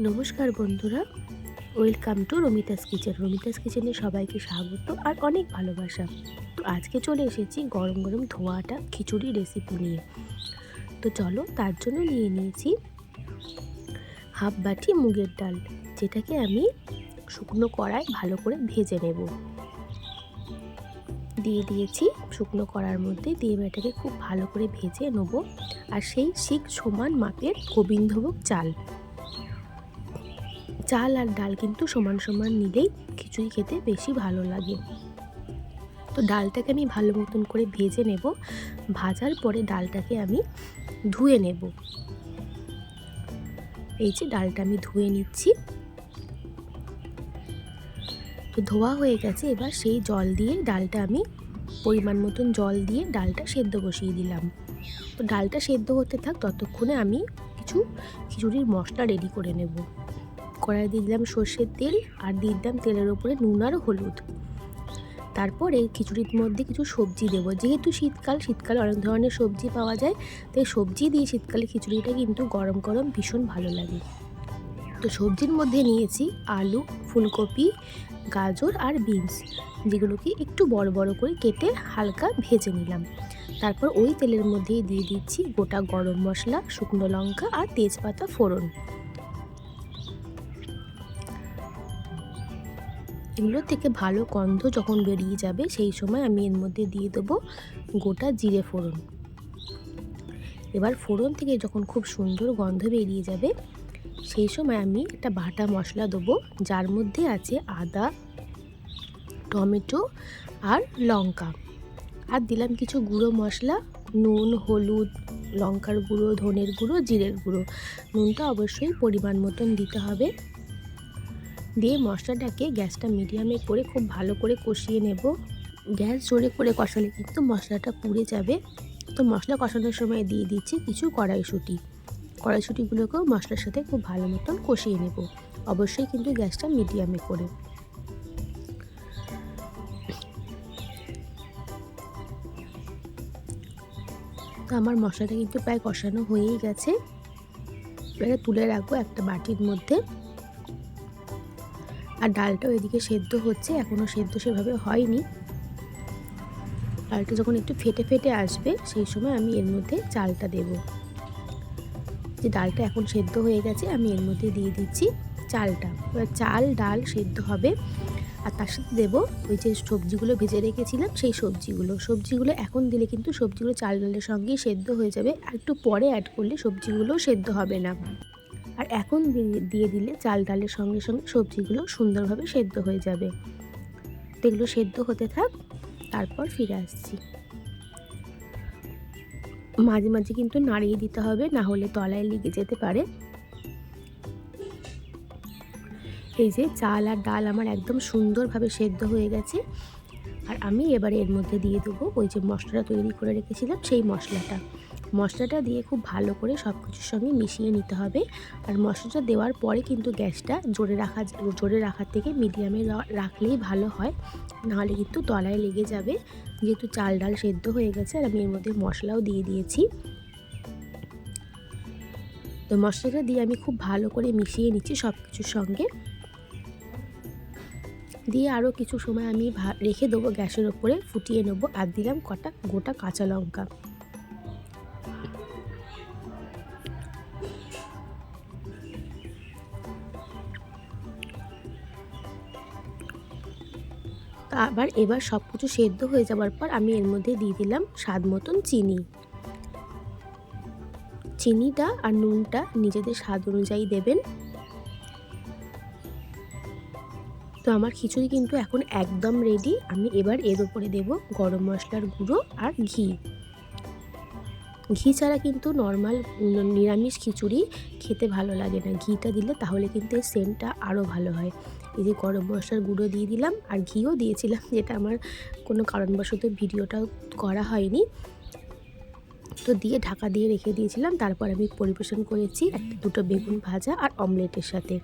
নমস্কার বন্ধুরা, welcome to Ramita's kitchen. Ramita's কিচেনে সবাইকে স্বাগত আর অনেক ভালোবাসা। তো আজকে চলে এসেছি গরম গরম ধোয়াটা খিচুড়ি রেসিপি নিয়ে। তো চলো তার জন্য নিয়ে নিয়েছি হাফ বাটি মুগের ডাল, যেটাকে আমি শুকনো কড়ায় ভালো করে ভেজে নেব। দিয়ে দিয়েছি শুকনো কড়ার মধ্যে, দিয়ে এটাকে খুব ভালো করে ভেজে নেব। আর সেই শিক সমান মাপের গোবিন্দভোগ চাল। চাল আর ডাল কিন্তু সমান সমান নিলেই খিচুড়ি খেতে বেশি ভালো লাগে। তো ডালটাকে আমি ভালো মতন করে ভেজে নেব। ভাজার পরে ডালটাকে আমি ধুয়ে নেব। এই যে ডালটা আমি ধুয়ে নিচ্ছি। তো ধোয়া হয়ে গেছে, এবার সেই জল দিয়ে ডালটা আমি পরিমাণ মতন জল দিয়ে ডালটা সেদ্ধ বসিয়ে দিলাম। তো ডালটা সেদ্ধ হতে থাক, ততক্ষণে আমি কিছু খিচুড়ির মশলা রেডি করে নেব। কড়াই দিয়ে দিলাম সর্ষের তেল আর দিয়ে দিলাম তেলের ওপরে নুন আর হলুদ। তারপর এই খিচুড়ির মধ্যে কিছু সবজি দেবো। যেহেতু শীতকাল, শীতকালে অনেক ধরনের সবজি পাওয়া যায়, তাই সবজি দিয়ে শীতকালে খিচুড়িটা কিন্তু গরম গরম ভীষণ ভালো লাগে। তো সবজির মধ্যে নিয়েছি আলু, ফুলকপি, গাজর আর বিনস, যেগুলোকে একটু বড় বড় করে কেটে হালকা ভেজে নিলাম। তারপর ওই তেলের মধ্যেই দিয়ে দিচ্ছি গোটা গরম মশলা, শুকনো লঙ্কা আর তেজপাতা ফোড়ন। এগুলো থেকে ভালো গন্ধ যখন বেরিয়ে যাবে, সেই সময় আমি এর মধ্যে দিয়ে দেবো গোটা জিরে ফোড়ন। এবার ফোড়ন থেকে যখন খুব সুন্দর গন্ধ বেরিয়ে যাবে, সেই সময় আমি একটা বাটা মশলা দেবো, যার মধ্যে আছে আদা, টমেটো আর লঙ্কা। আর দিলাম কিছু গুঁড়ো মশলা, নুন, হলুদ, লঙ্কার গুঁড়ো, ধনের গুঁড়ো, জিরের গুঁড়ো। নুনটা অবশ্যই পরিমাণ মতন দিতে হবে। দিয়ে মশলাটাকে গ্যাসটা মিডিয়ামে করে খুব ভালো করে কষিয়ে নেব। গ্যাস জোরে করে কষালে কিন্তু মশলাটা পুড়ে যাবে। তো মশলা কষানোর সময় দিয়ে দিচ্ছি কিছু কড়াইশুঁটি। কড়াইশুঁটিগুলোকেও মশলার সাথে খুব ভালো মতন কষিয়ে নেব। অবশ্যই কিন্তু গ্যাসটা মিডিয়ামে করে। তো আমার মশলাটা কিন্তু প্রায় কষানো হয়েই গেছে। এবারে তুলে রাখব একটা বাটির মধ্যে। আর ডালটাও এদিকে সেদ্ধ হচ্ছে এখনও সেদ্ধ সেভাবে হয়নি। ডালটা যখন একটু ফেটে ফেটে আসবে, সেই সময় আমি এর মধ্যে চালটা দেব। যে ডালটা এখন সেদ্ধ হয়ে গেছে, আমি এর মধ্যে দিয়ে দিচ্ছি চালটা। এবার চাল, ডাল সেদ্ধ হবে। আর তার সাথে দেবো ওই যে সবজিগুলো ভেজে রেখেছিলাম, সেই সবজিগুলো। সবজিগুলো এখন দিলে কিন্তু সবজিগুলো চাল ডালের সঙ্গেই সেদ্ধ হয়ে যাবে। আর একটু পরে অ্যাড করলে সবজিগুলো সেদ্ধ হবে না। আর এখন দিয়ে দিলে চাল ডালের সঙ্গে সঙ্গে সবজিগুলো সুন্দরভাবে সেদ্ধ হয়ে যাবে। তো এগুলো সেদ্ধ হতে থাক, তারপর ফিরে আসছি। মাঝে মাঝে কিন্তু নাড়িয়ে দিতে হবে, না হলে তলায় লেগে যেতে পারে। এই যে চাল আর ডাল আমার একদম সুন্দরভাবে সেদ্ধ হয়ে গেছে। আর আমি এবারে এর মধ্যে দিয়ে দেবো ওই যে মশলাটা তৈরি করে রেখেছিলাম, সেই মশলাটা। মশলাটা দিয়ে খুব ভালো করে সব কিছুর সঙ্গে মিশিয়ে নিতে হবে। আর মশলাটা দেওয়ার পরে কিন্তু গ্যাসটা জোরে রাখা জোরে রাখার থেকে মিডিয়ামে রাখলেই ভালো হয়। নাহলে কিন্তু তলায় লেগে যাবে। যেহেতু চাল ডাল সেদ্ধ হয়ে গেছে, আর আমি এর মধ্যে মশলাও দিয়ে দিয়েছি। তো মশলাটা দিয়ে আমি খুব ভালো করে মিশিয়ে নিচ্ছি সব কিছুর সঙ্গে। দিয়ে আরও কিছু সময় আমি রেখে দেবো গ্যাসের ওপরে, ফুটিয়ে নেব। আর দিলাম কটা গোটা কাঁচা লঙ্কা। আবার এবার সব কিছু সেদ্ধ হয়ে যাওয়ার পর আমি এর মধ্যে দিয়ে দিলাম স্বাদ মতন চিনি। চিনিটা আর নুনটা নিজেদের স্বাদ অনুযায়ী দেবেন। তো আমার খিচুড়ি কিন্তু এখন একদম রেডি আমি এবার এর ওপরে দেব গরম মশলার গুঁড়ো আর ঘি। ঘি ছাড়া কিন্তু নর্মাল নিরামিষ খিচুড়ি খেতে ভালো লাগে না। ঘিটা দিলে তাহলে কিন্তু এর সেন্টটা আরও ভালো হয়। এই যে গরম মশলার গুঁড়ো দিয়ে দিলাম আর ঘিও দিয়েছিলাম, যেটা আমার কোনো কারণবশত ভিডিওটা করা হয়নি। তো দিয়ে ঢাকা দিয়ে রেখে দিয়েছিলাম, তারপর আমি পরিবেশন করেছি একটা দুটো বেগুন ভাজা আর অমলেটের সাথে।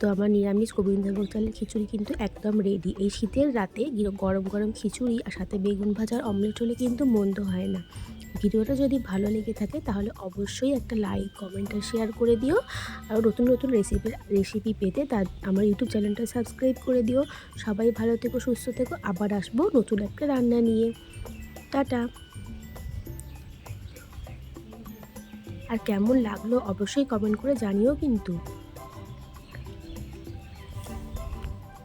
তো আমার নিরামিষ গোবিন্দভোগ চালের খিচুড়ি কিন্তু একদম রেডি এই শীতের রাতে গরম গরম খিচুড়ি আর সাথে বেগুন ভাজার অমলেট হলে কিন্তু মন্দ হয় না। ভিডিওটা যদি ভালো লেগে থাকে তাহলে অবশ্যই একটা লাইক কমেন্ট আর শেয়ার করে দিও। আর নতুন নতুন রেসিপি রেসিপি পেতে তার, আমার ইউটিউব চ্যানেলটা সাবস্ক্রাইব করে দিও। সবাই ভালো থেকো, সুস্থ থেকো। আবার আসব নতুন একটা রান্না নিয়ে। টাটা। আর কেমন লাগল অবশ্যই কমেন্ট করে জানিও কিন্তু।